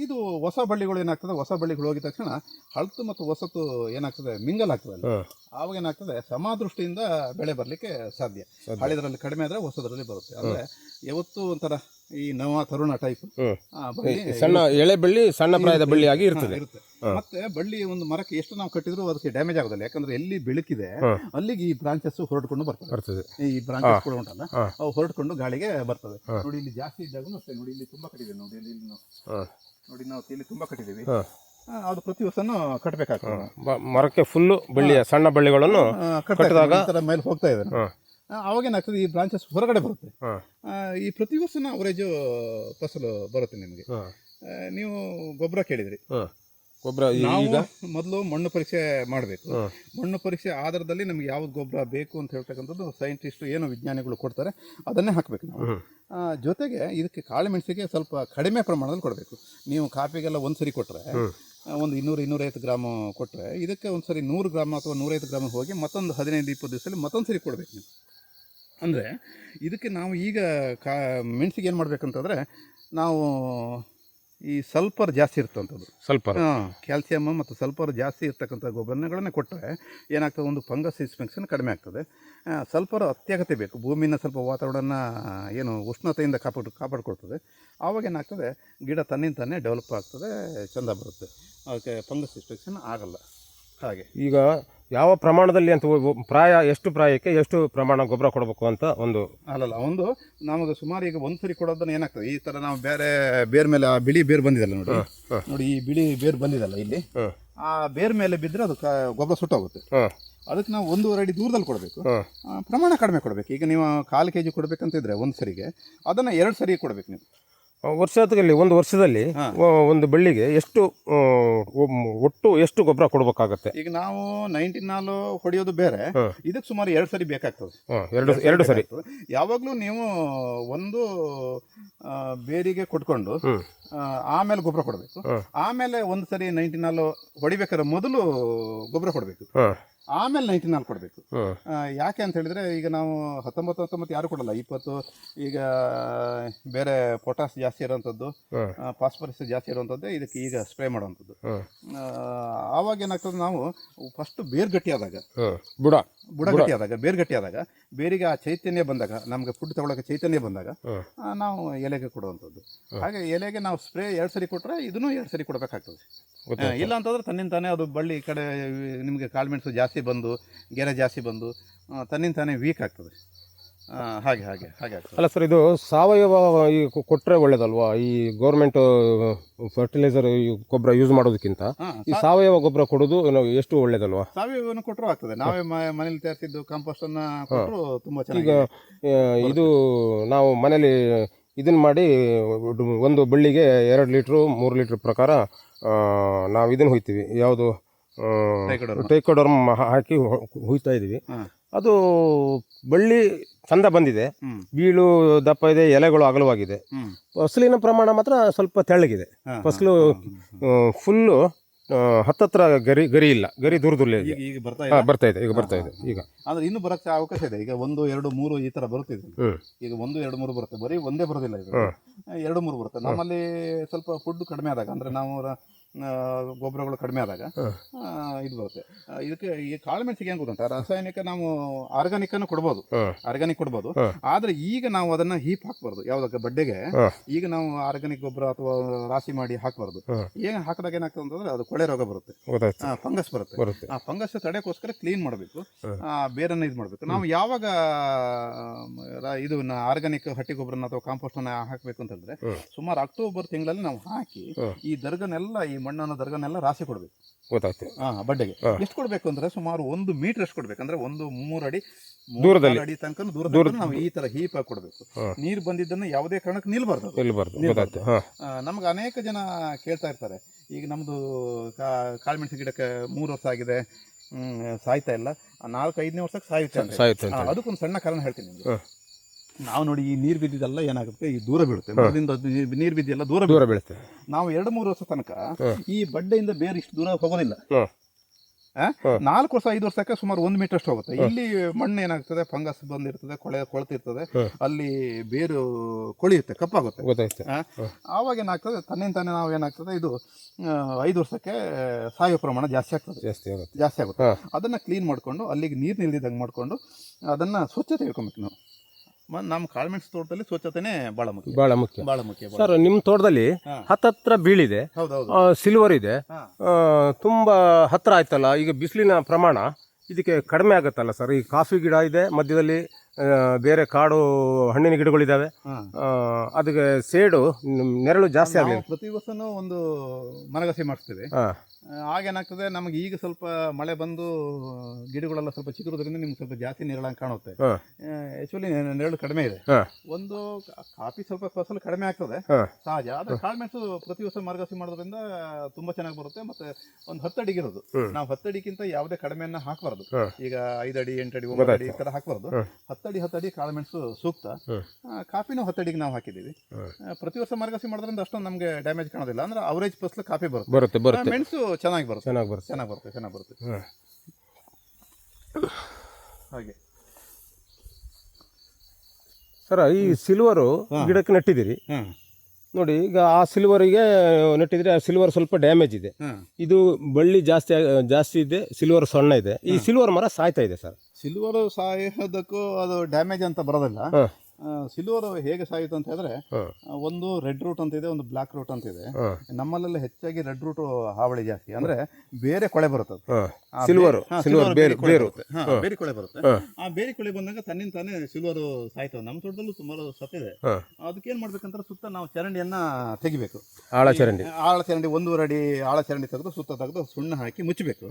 ಇದು ಹೊಸ ಬಳ್ಳಿಗಳು ಏನಾಗ್ತದೆ? ಹೊಸ ಬಳ್ಳಿಗಳು ಹೋಗಿದ ತಕ್ಷಣ ಹಳತು ಮತ್ತು ಹೊಸತು ಏನಾಗ್ತದೆ? ಮಿಂಗಲ್ ಆಗ್ತದೆ. ಆವಾಗ ಏನಾಗ್ತದೆ? ಸಮಾದೃಷ್ಟಿಯಿಂದ ಬೆಳೆ ಬರಲಿಕ್ಕೆ ಸಾಧ್ಯ. ಹಳೆದರಲ್ಲಿ ಕಡಿಮೆ ಆದ್ರೆ ಹೊಸದರಲ್ಲಿ ಬರುತ್ತೆ. ಅಂದ್ರೆ ಯಾವತ್ತೂ ಒಂಥರ ಈ ನವ ತರುಣ ಟೈಪ್. ಸಣ್ಣ ಎಳೆ ಬಳ್ಳಿ ಸಣ್ಣ ಪ್ರಾಯದ ಬಳ್ಳಿಯಾಗಿ ಇರ್ತದೆ. ಇರುತ್ತೆ. ಮತ್ತೆ ಬಳ್ಳಿ ಒಂದು ಮರಕ್ಕೆ ಎಷ್ಟು ನಾವು ಕಟ್ಟಿದ್ರು ಅದಕ್ಕೆ ಡ್ಯಾಮೇಜ್ ಆಗೋದಿಲ್ಲ. ಯಾಕಂದ್ರೆ ಎಲ್ಲಿ ಬೆಳಕಿದೆ ಅಲ್ಲಿಗೆ ಈ ಬ್ರಾಂಚಸ್ ಹೊರಡ್ಕೊಂಡು ಬರ್ತದೆ. ಈ ಬ್ರಾಂಚಸ್ ಕೂಡ ಉಂಟಲ್ಲ? ಅವು ಹೊರಡ್ಕೊಂಡು ಗಾಳಿಗೆ ಬರ್ತದೆ. ನೋಡಿ ಇಲ್ಲಿ ಜಾಸ್ತಿ ಇದ್ದಾಗೂ ಅಷ್ಟೇ. ನೋಡಿ ಇಲ್ಲಿ ತುಂಬಾ ಕಟ್ಟಿದೆ ನೋಡಿ ಇಲ್ಲಿ. ನೋಡಿ ನಾವು ಇಲ್ಲಿ ತುಂಬಾ ಕಟ್ಟಿದ್ದೀವಿ. ಅದು ಪ್ರತಿ ವರ್ಷನೂ ಕಟ್ಟಬೇಕಾಗ್ತದೆ ಮರಕ್ಕೆ ಫುಲ್ಲು ಬಳ್ಳಿಯ ಸಣ್ಣ ಬಳ್ಳಿಗಳನ್ನು ಕಟ್ಟಿದಾಗ ಮೇಲೆ ಹೋಗ್ತಾ ಇದೆ. ಅವಾಗೇನಾಗ್ತದೆ ಅವಾಗ ಏನಾಗ್ತದೆ ಈ ಬ್ರಾಂಚಸ್ ಹೊರಗಡೆ ಬರುತ್ತೆ. ಈ ಪ್ರತಿ ವರ್ಷನ ಅವರೇಜು ಫಸಲು ಬರುತ್ತೆ ನಿಮಗೆ. ನೀವು ಗೊಬ್ಬರ ಕೇಳಿದ್ರಿ. ಗೊಬ್ಬರ ಈಗ? ಮೊದಲು ಮಣ್ಣು ಪರೀಕ್ಷೆ ಮಾಡಬೇಕು. ಮಣ್ಣು ಪರೀಕ್ಷೆ ಆಧಾರದಲ್ಲಿ ನಮ್ಗೆ ಯಾವ್ದು ಗೊಬ್ಬರ ಬೇಕು ಅಂತ ಹೇಳ್ತಕ್ಕಂಥದ್ದು ಸೈಂಟಿಸ್ಟ್ ಏನು ವಿಜ್ಞಾನಿಗಳು ಕೊಡ್ತಾರೆ ಅದನ್ನೇ ಹಾಕಬೇಕು ನಾವು. ಜೊತೆಗೆ ಇದಕ್ಕೆ ಕಾಳು ಮೆಣಸಿಗೆ ಸ್ವಲ್ಪ ಕಡಿಮೆ ಪ್ರಮಾಣದಲ್ಲಿ ಕೊಡಬೇಕು. ನೀವು ಕಾಪಿಗೆಲ್ಲ ಒಂದು ಸರಿ ಕೊಟ್ಟರೆ ಒಂದು ಇನ್ನೂರು ಇನ್ನೂರೈವತ್ತು ಗ್ರಾಮ್ ಕೊಟ್ಟರೆ ಇದಕ್ಕೆ ಒಂದು ಸರಿ ನೂರು ಗ್ರಾಮ್ ಅಥವಾ ನೂರೈವತ್ತು ಗ್ರಾಮ ಹೋಗಿ ಮತ್ತೊಂದು ಹದಿನೈದು ಇಪ್ಪತ್ತು ದಿವಸದಲ್ಲಿ ಮತ್ತೊಂದು ಸರಿ ಕೊಡಬೇಕು ನೀವು. ಅಂದರೆ ಇದಕ್ಕೆ ನಾವು ಈಗ ಕಾ ಮೆಣಸಿಗೆ ಏನು ಮಾಡಬೇಕಂತಂದರೆ ನಾವು ಈ ಸಲ್ಫರ್ ಜಾಸ್ತಿ ಇರ್ತಂಥದ್ದು. ಸ್ವಲ್ಪ ಹಾಂ ಕ್ಯಾಲ್ಸಿಯಮ್ ಮತ್ತು ಸಲ್ಫರ್ ಜಾಸ್ತಿ ಇರ್ತಕ್ಕಂಥ ಗೊಬ್ಬರಗಳನ್ನೇ ಕೊಟ್ಟರೆ ಏನಾಗ್ತದೆ ಒಂದು ಫಂಗಸ್ ಇನ್ಸ್ಪೆಕ್ಷನ್ ಕಡಿಮೆ ಆಗ್ತದೆ. ಸಲ್ಫರ್ ಅತ್ಯಗತ್ಯ ಬೇಕು. ಭೂಮಿನ ಸ್ವಲ್ಪ ವಾತಾವರಣ ಏನು ಉಷ್ಣತೆಯಿಂದ ಕಾಪಾಡ್ ಕಾಪಾಡ್ಕೊಳ್ತದೆ. ಆವಾಗ ಏನಾಗ್ತದೆ ಗಿಡ ತನ್ನಿಂದ ತಾನೇ ಡೆವಲಪ್ ಆಗ್ತದೆ ಚೆಂದ ಬರುತ್ತೆ. ಅದಕ್ಕೆ ಫಂಗಸ್ ಇನ್ಸ್ಪೆಕ್ಷನ್ ಆಗಲ್ಲ. ಹಾಗೆ. ಈಗ ಯಾವ ಪ್ರಮಾಣದಲ್ಲಿ ಅಂತ ಒ- ಪ್ರಾಯ ಎಷ್ಟು ಪ್ರಾಯಕ್ಕೆ ಎಷ್ಟು ಪ್ರಮಾಣ ಗೊಬ್ಬರ ಕೊಡಬೇಕು ಅಂತ ಒಂದು ಅಲ್ಲಲ್ಲ ಒಂದು ನಮಗೆ ಸುಮಾರು ಈಗ ಒಂದು ಸರಿ ಕೊಡೋದನ್ನ ಏನಾಗ್ತದೆ? ಈ ಥರ ನಾವು ಬೇರೆ ಬೇರ್ ಮೇಲೆ ಆ ಬಿಳಿ ಬೇರು ಬಂದಿದಲ್ಲ ನೋಡಿ. ಹ. ನೋಡಿ ಈ ಬಿಳಿ ಬೇರ್ ಬಂದಿದಲ್ಲ ಇಲ್ಲಿ. ಆ ಬೇರ್ ಮೇಲೆ ಬಿದ್ದರೆ ಅದು ಕ- ಗೊಬ್ಬರ ಸುಟ್ಟೋಗುತ್ತೆ. ಹಾಂ. ಅದಕ್ಕೆ ನಾವು ಒಂದೂವರೆ ಅಡಿ ದೂರದಲ್ಲಿ ಕೊಡಬೇಕು. ಹಾಂ. ಆ, ಪ್ರಮಾಣ ಕಡಿಮೆ ಕೊಡಬೇಕು. ಈಗ ನೀವು ಕಾಲು ಕೆ ಜಿ ಕೊಡಬೇಕಂತಿದ್ರೆ ಒಂದು ಸರಿಗೆ ಅದನ್ನು ಎರಡು ಸರಿ ಕೊಡಬೇಕು ನೀವು. ವರ್ಷದಲ್ಲಿ ಒಂದು ವರ್ಷದಲ್ಲಿ ಒ- ಒಂದು ಬೆಳ್ಳಿಗೆ ಎಷ್ಟು ಆ, ಒಮ್- ಒಟ್ಟು ಎಷ್ಟು ಗೊಬ್ಬರ ಕೊಡಬೇಕಾಗತ್ತೆ? ಈಗ ನಾವು ನೈನ್ಟೀನ್ ನಾಲ್ ಹೊಡೆಯೋದು ಬೇರೆ. ಹಾಂ. ಇದಕ್ಕೆ ಸುಮಾರು ಎರಡು ಸರಿ ಬೇಕಾಗ್ತದೆ. ಎರಡು ಎರಡು ಸರಿ. ಯಾವಾಗಲೂ ನೀವು ಒಂದು ಆ, ಬೇರಿಗೆ ಕೊಟ್ಕೊಂಡು ಆ, ಆಮೇಲೆ ಗೊಬ್ಬರ ಕೊಡಬೇಕು. ಹಾಂ. ಆಮೇಲೆ ಒಂದು ಸರಿ ನೈನ್ಟೀನ್ ನಾಲ್ ಹೊಡಿಬೇಕಾದ್ರೆ ಮೊದಲು ಗೊಬ್ಬರ ಕೊಡಬೇಕು. ಹಾಂ. ಆಮೇಲೆ ನೈಂಟಿ ನಾಲ್ಕು ಕೊಡಬೇಕು. ಯಾಕೆ ಅಂತ ಹೇಳಿದ್ರೆ ಈಗ ನಾವು ಹತ್ತೊಂಬತ್ತು ಹತ್ತೊಂಬತ್ತು ಯಾರು ಕೊಡಲ್ಲ. ಇಪ್ಪತ್ತು ಈಗ ಬೇರೆ ಪೊಟಾಸ್ ಜಾಸ್ತಿ ಇರೋವಂಥದ್ದು ಹಾಂ. ಫಾಸ್ಫರಸ್ ಜಾಸ್ತಿ ಇರುವಂಥದ್ದೇ ಇದಕ್ಕೆ ಈಗ ಸ್ಪ್ರೇ ಮಾಡುವಂಥದ್ದು ಆವಾಗ ಏನಾಗ್ತದೆ ನಾವು ಫಸ್ಟ್ ಬೇರ್ ಗಟ್ಟಿಯಾದಾಗ ಹಾಂ. ಬುಡ. ಬುಡ. ಗಟ್ಟಿಯಾದಾಗ ಬೇರ್ ಗಟ್ಟಿಯಾದಾಗ ಬೇರಿಗೆ ಆ ಚೈತನ್ಯ ಬಂದಾಗ ನಮಗೆ ಫುಡ್ ತಗೊಳಕ್ಕೆ ಚೈತನ್ಯ ಬಂದಾಗ ನಾವು ಎಲೆಗೆ ಕೊಡುವಂಥದ್ದು ಹಾಗೆ ಎಲೆಗೆ ನಾವು ಸ್ಪ್ರೇ ಎರಡು ಸರಿ ಕೊಟ್ಟರೆ ಇದನ್ನು ಎರಡು ಸರಿ ಕೊಡಬೇಕಾಗ್ತದೆ. ಇಲ್ಲ ಅಂತಂದ್ರೆ ತನ್ನಿಂದ ತಾನೇ ಅದು ಬಳ್ಳಿ ಈ ಕಡೆ ನಿಮಗೆ ಕಾಳುಮೆಣಸು ಜಾಸ್ತಿ ಬಂದು ಗೆರೆ ಜಾಸ್ತಿ ಬಂದು ತನ್ನಿಂದ ತಾನೇ ವೀಕ್ ಆಗ್ತದೆ. ಹಾಗೆ ಹಾಗೆ ಹಾಗೆ ಆಗ್ತದೆ. ಅಲ್ಲ ಸರ್ ಇದು ಸಾವಯವ ಈ ಕೊಟ್ಟರೆ ಒಳ್ಳೇದಲ್ವಾ? ಈ ಗೌರ್ಮೆಂಟ್ ಫರ್ಟಿಲೈಸರ್ ಗೊಬ್ಬರ ಯೂಸ್ ಮಾಡೋದಕ್ಕಿಂತ ಈ ಸಾವಯವ ಗೊಬ್ಬರ ಕೊಡೋದು ನಾವು ಎಷ್ಟು ಒಳ್ಳೇದಲ್ವಾ? ಸಾವಯವವನ್ನು ಕೊಟ್ಟರು ಆಗ್ತದೆ. ನಾವೇ ಮನೇಲಿ ತಯಾರಿಸಿದ್ದು ಕಾಂಪೋಸ್ಟನ್ನು ಕೊಟ್ಟರು ತುಂಬ ಈಗ ಇದು ನಾವು ಮನೇಲಿ ಇದನ್ನ ಮಾಡಿ ಒಂದು ಬಳ್ಳಿಗೆ ಎರಡು ಲೀಟ್ರು ಮೂರು ಲೀಟ್ರ್ ಪ್ರಕಾರ ನಾವು ಇದನ್ನು ಹೋಯ್ತೀವಿ. ಯಾವುದು. ಟೈಕೋಡರ್ಮ್ ಹಾಕಿ ಹುಯ್ತಾ ಇದ್ದೀವಿ. ಅದು ಬಳ್ಳಿ ಚಂದ ಬಂದಿದೆ. ಬೀಳು ದಪ್ಪ ಇದೆ ಎಲೆಗಳು ಅಗಲವಾಗಿದೆ. ಫಸಲಿನ ಪ್ರಮಾಣ ಮಾತ್ರ ಸ್ವಲ್ಪ ತೆಳ್ಳಗಿದೆ. ಫಸಲು ಫುಲ್ಲು ಹತ್ತತ್ರ ಗರಿ ಗರಿ ಇಲ್ಲ. ಗರಿ ದೂರ ದೂರ ಈಗ ಈಗ ಬರ್ತಾ ಇದೆ ಬರ್ತಾ ಇದೆ ಈಗ ಬರ್ತಾ ಇದೆ ಈಗ. ಅಂದ್ರೆ ಇನ್ನು ಬರಕ್ಕೆ ಅವಕಾಶ ಇದೆ. ಈಗ ಒಂದು ಎರಡು ಮೂರು ಈ ತರ ಬರುತ್ತಿದೆ. ಈಗ ಒಂದು ಎರಡು ಮೂರು ಬರುತ್ತೆ. ಬರೀ ಒಂದೇ ಬರೋದಿಲ್ಲ ಈಗ. ಎರಡು ಮೂರು ಬರುತ್ತೆ. ನಮ್ಮಲ್ಲಿ ಸ್ವಲ್ಪ ಫುಡ್ ಕಡಿಮೆ ಆದಾಗ ಅಂದ್ರೆ ನಾವು ಗೊಬ್ಬರಗಳು ಕಡಿಮೆ ಆದಾಗ ಇದು ಬರುತ್ತೆ. ಇದಕ್ಕೆ ಈ ಕಾಳುಮೆಣಸಿಗೆ ಏನು ಗೊತ್ತುಂಟ? ರಾಸಾಯನಿಕ ನಾವು ಆರ್ಗಾನಿಕ್ ಅನ್ನು ಕೊಡ್ಬೋದು. ಆರ್ಗಾನಿಕ್ ಕೊಡ್ಬೋದು. ಆದ್ರೆ ಈಗ ನಾವು ಅದನ್ನ ಹೀಪ್ ಹಾಕ್ಬಾರ್ದು. ಯಾವ್ದಕ್ಕೆ? ಬಡ್ಡೆಗೆ. ಈಗ ನಾವು ಆರ್ಗಾನಿಕ್ ಗೊಬ್ಬರ ಅಥವಾ ರಾಶಿ ಮಾಡಿ ಹಾಕ್ಬಾರ್ದು. ಏನು ಹಾಕಿದಾಗ ಏನಾಗ್ತದೆ ಅಂತಂದ್ರೆ ಅದು ಕೊಳೆ ರೋಗ ಬರುತ್ತೆ. ಫಂಗಸ್ ಬರುತ್ತೆ. ಆ ಫಂಗಸ್ ತಡೆಯಕೋಸ್ಕರ ಕ್ಲೀನ್ ಮಾಡಬೇಕು. ಬೇರನ್ನ ಇದು ಮಾಡಬೇಕು. ನಾವು ಯಾವಾಗ ಇದು ಆರ್ಗಾನಿಕ್ ಹಟ್ಟಿ ಗೊಬ್ಬರನ ಅಥವಾ ಕಾಂಪೋಸ್ಟ್ ಹಾಕಬೇಕು ಅಂತಂದ್ರೆ ಸುಮಾರು ಅಕ್ಟೋಬರ್ ತಿಂಗಳಲ್ಲಿ ನಾವು ಹಾಕಿ ಈ ದರ್ಗನೆಲ್ಲ ಈ ಮಣ್ಣನ್ನು ದರ್ಗನೆಲ್ಲ ರಾಶಿ ಕೊಡಬೇಕು. ಗೊತ್ತಾಯ್ತು ಹಾ ಬಡ್ಡೆಗೆ. ಎಷ್ಟು ಕೊಡಬೇಕು ಅಂದ್ರೆ ಸುಮಾರು ಒಂದು ಮೀಟರ್ ಅಷ್ಟು ಕೊಡಬೇಕು. ಅಂದ್ರೆ ಒಂದು ಮೂರು ಅಡಿ ಮೂರು ದೂರದಲ್ಲಿ. ಅಡಿ ತನಕ ದೂರ ನಾವು ಈ ತರ ಹೀಪ್ ಆಗಿ ಕೊಡಬೇಕು. ನೀರು ಬಂದಿದ್ದನ್ನು ಯಾವುದೇ ಕಾರಣಕ್ಕೆ ನಿಲ್ಬಾರ್ದು. ನಿಲ್ಬಾರ್ದು. ನಮ್ಗೆ ಅನೇಕ ಜನ ಕೇಳ್ತಾ ಇರ್ತಾರೆ. ಈಗ ನಮ್ಮದು ಕಾಳುಮೆಣಸಿನ ಗಿಡಕ್ಕೆ ಮೂರು ವರ್ಷ ಆಗಿದೆ. ಹ್ಮ್, ಸಾಯ್ತಾ ಇಲ್ಲ. ನಾಲ್ಕು ಐದನೇ ವರ್ಷಕ್ಕೆ ಸಾಯುತ್ತೆ ಅದಕ್ಕೊಂದು ಸಣ್ಣ ಕಾರಣ ಹೇಳ್ತೀನಿ. ನಾವು ನೋಡಿ ಈ ನೀರು ಬಿದ್ದಿದ್ದೆಲ್ಲ ಏನಾಗುತ್ತೆ? ಈ ದೂರ ಬೀಳುತ್ತೆ. ಮರದಿಂದ ನೀರು ಬಿದ್ದೆಲ್ಲ ದೂರ ದೂರ ಬೀಳುತ್ತೆ. ನಾವು ಎರಡು ಮೂರು ವರ್ಷ ತನಕ. ಈ ಬಡ್ಡೆಯಿಂದ ಬೇರೆ ಇಷ್ಟು ದೂರ ಹೋಗೋದಿಲ್ಲ? ನಾಲ್ಕು ವರ್ಷ ಐದು ವರ್ಷಕ್ಕೆ ಸುಮಾರು ಒಂದು ಮೀಟರ್ ಅಷ್ಟು ಹೋಗುತ್ತೆ. ಇಲ್ಲಿ ಮಣ್ಣು ಏನಾಗ್ತದೆ? ಫಂಗಸ್ ಬಂದಿರ್ತದೆ ಕೊಳೆ ಕೊಳ್ತಿರ್ತದೆ. ಅಲ್ಲಿ ಬೇರು ಕೊಳಿಯುತ್ತೆ ಕಪ್ಪಾಗುತ್ತೆ. ಗೊತ್ತಾಯ್ತು? ಆವಾಗ ಏನಾಗ್ತದೆ? ತನ್ನಿಂದ ತಾನೇ ನಾವು ಏನಾಗ್ತದೆ? ಇದು ಐದು ವರ್ಷಕ್ಕೆ ಸಾಯೋ ಪ್ರಮಾಣ ಜಾಸ್ತಿ ಆಗ್ತದೆ. ಜಾಸ್ತಿ ಆಗುತ್ತೆ. ಜಾಸ್ತಿ ಆಗುತ್ತೆ. ಅದನ್ನ ಕ್ಲೀನ್ ಮಾಡಿಕೊಂಡು ಅಲ್ಲಿಗೆ ನೀರು ನಿಲ್ದಿದ್ದಂಗೆ ಮಾಡಿಕೊಂಡು ಅದನ್ನ ಸ್ವಚ್ಛತೆ ಇಟ್ಕೊಬೇಕು ನಾವು. ನಮ್ಮ ಕಾಳುಮೆಣಸು ತೋಟದಲ್ಲಿ ಸ್ವಚ್ಛತೆನೇ ಬಹಳ ಮುಖ್ಯ. ಬಹಳ ಮುಖ್ಯ. ಬಹಳ ಮುಖ್ಯ ಸರ್ ನಿಮ್ಮ ತೋಟದಲ್ಲಿ. ಹತ್ತತ್ರ ಬೀಳಿದೆ. ಸಿಲ್ವರ್ ಇದೆ. ತುಂಬಾ ಹತ್ರ ಆಯ್ತಲ್ಲ ಈಗ ಬಿಸಿಲಿನ ಪ್ರಮಾಣ ಇದಕ್ಕೆ ಕಡಿಮೆ ಆಗುತ್ತಲ್ಲ ಸರ್? ಈ ಕಾಫಿ ಗಿಡ ಇದೆ ಮಧ್ಯದಲ್ಲಿ ಬೇರೆ ಕಾಡು ಹಣ್ಣಿನ ಗಿಡಗಳಿದ್ದಾವೆ ಅದಕ್ಕೆ ಸೇಡು ನೆರಳು ಜಾಸ್ತಿ ಆಗಲಿ ಪ್ರತಿ ವರ್ಷನೂ ಒಂದು ಮನಗಸಿ ಮಾಡಿಸ್ತೀವಿ. ಆಗೇನಾಗ್ತದೆ ನಮಗೆ ಈಗ ಸ್ವಲ್ಪ ಮಳೆ ಬಂದು ಗಿಡಗಳೆಲ್ಲ ಸ್ವಲ್ಪ ಚಿಕ್ಕದ್ರಿಂದ ನಿಮ್ಗೆ ಸ್ವಲ್ಪ ಜಾಸ್ತಿ ನೆರಳಂಗೆ ಕಾಣುತ್ತೆ. ಆಕ್ಚುಲಿ ಆ್ಯಕ್ಚುಲಿ ನೆರಳು ಕಡಿಮೆ ಇದೆ. ಒಂದು ಕಾಫಿ ಸ್ವಲ್ಪ ಫಸಲು ಕಡಿಮೆ ಆಗ್ತದೆ. ಸಹಜ ಆದರೆ ಕಾಳುಮೆಣಸು ಪ್ರತಿ ವರ್ಷ ಮಾರ್ಗಸಿ ಮಾಡೋದ್ರಿಂದ ತುಂಬಾ ಚೆನ್ನಾಗಿ ಬರುತ್ತೆ. ಮತ್ತೆ ಒಂದು ಹತ್ತಡಿ ಇರೋದು. ನಾವು ಹತ್ತಡಿಗಿಂತ ಯಾವುದೇ ಕಡಿಮೆಯನ್ನ ಹಾಕಬಾರ್ದು. ಈಗ ಐದಡಿ ಅಡಿ ಒಂಬತ್ತಡಿ ಅಡಿ ಒಂಬತ್ತು ಅಡಿ ಈ ಥರ ಹಾಕಬಾರ್ದು. ಹತ್ತಡಿ ಹತ್ತಡಿ ಕಾಳುಮೆಣಸು ಸೂಕ್ತ. ಕಾಫಿನೂ ಹತ್ತಡಿಗೆ ನಾವು ಹಾಕಿದ್ದೀವಿ. ಪ್ರತಿ ವರ್ಷ ಮಾರ್ಗಸಿ ಮಾಡೋದ್ರಿಂದ ಅಷ್ಟೊಂದು ನಮಗೆ ಡ್ಯಾಮೇಜ್ ಕಾಣೋದಿಲ್ಲ. ಅಂದ್ರೆ ಅವರೇಜ್ ಫಸಲು ಕಾಫಿ ಬರುತ್ತೆ. ಬರುತ್ತೆ ಬರುತ್ತೆ. ಮೆಣಸು ಚೆನ್ನಾಗಿ ಬರುತ್ತೆ. ಚೆನ್ನಾಗಿ ಬರುತ್ತೆ. ಚೆನ್ನಾಗಿ ಬರುತ್ತೆ ಚೆನ್ನಾಗಿ ಬರುತ್ತೆ. ಹಾಂ. ಹಾಗೆ. ಸರ್ ಈ ಸಿಲ್ವರು ಗಿಡಕ್ಕೆ ನೆಟ್ಟಿದ್ದೀರಿ. ಹಾಂ. ನೋಡಿ ಈಗ ಆ ಸಿಲ್ವರಿಗೆ ನೆಟ್ಟಿದ್ರೆ ಆ ಸಿಲ್ವರ್ ಸ್ವಲ್ಪ ಡ್ಯಾಮೇಜ್ ಇದೆ. ಇದು ಬಳ್ಳಿ ಜಾಸ್ತಿ ಆಗ- ಜಾಸ್ತಿ ಇದೆ ಸಿಲ್ವರ್ ಸಣ್ಣ ಇದೆ. ಈ ಸಿಲ್ವರ್ ಮರ ಸಾಯ್ತಾ ಇದೆ ಸರ್. ಸಿಲ್ವರ್ ಸಾಯೋದಕ್ಕೂ ಅದು ಡ್ಯಾಮೇಜ್ ಅಂತ ಬರೋದಿಲ್ಲ. ಹಾಂ. ಸಿಲ್ವರ್ ಹೇಗೆ ಸಾಯಿತು ಅಂತ ಹೇಳಿದ್ರೆ ಒಂದು ರೆಡ್ ರೂಟ್ ಅಂತ ಇದೆ ಒಂದು ಬ್ಲಾಕ್ ರೂಟ್ ಅಂತ ಇದೆ. ನಮ್ಮಲ್ಲೆಲ್ಲ ಹೆಚ್ಚಾಗಿ ರೆಡ್ ರೂಟ್ ಹಾವಳಿ ಜಾಸ್ತಿ. ಅಂದ್ರೆ ಬೇರೆ ಕೊಳೆ ಬರುತ್ತೆ ಸಿಲ್ವರ್. ಸಿಲ್ವರ್ ಬೇರೆ ಕೊಳೆ ಬರುತ್ತೆ. ಬೇರೆ ಕೊಳೆ ಬರುತ್ತೆ. ಆ ಬೇರೆ ಕೊಳೆ ಬಂದಾಗ ತನ್ನಿಂದ ತಾನೇ ಸಿಲ್ವರ್ ಸಾಯ್ತವೆ. ನಮ್ಮ ತೋಟದಲ್ಲೂ ಸುಮಾರು ಸತ್ತಿದೆ ಅದಕ್ಕೆ ಏನ್ ಮಾಡ್ಬೇಕಂದ್ರೆ ಸುತ್ತ ನಾವು ಚರಂಡಿಯನ್ನ ತೆಗಿಬೇಕು. ಆಳ ಚರಂಡಿ. ಆಳ ಚರಂಡಿ ಒಂದೂವರೆ ಅಡಿ ಆಳ ಚರಂಡಿ ತೆಗೆದು ಸುತ್ತ ತೆಗೆದು ಸುಣ್ಣ ಹಾಕಿ ಮುಚ್ಚಬೇಕು.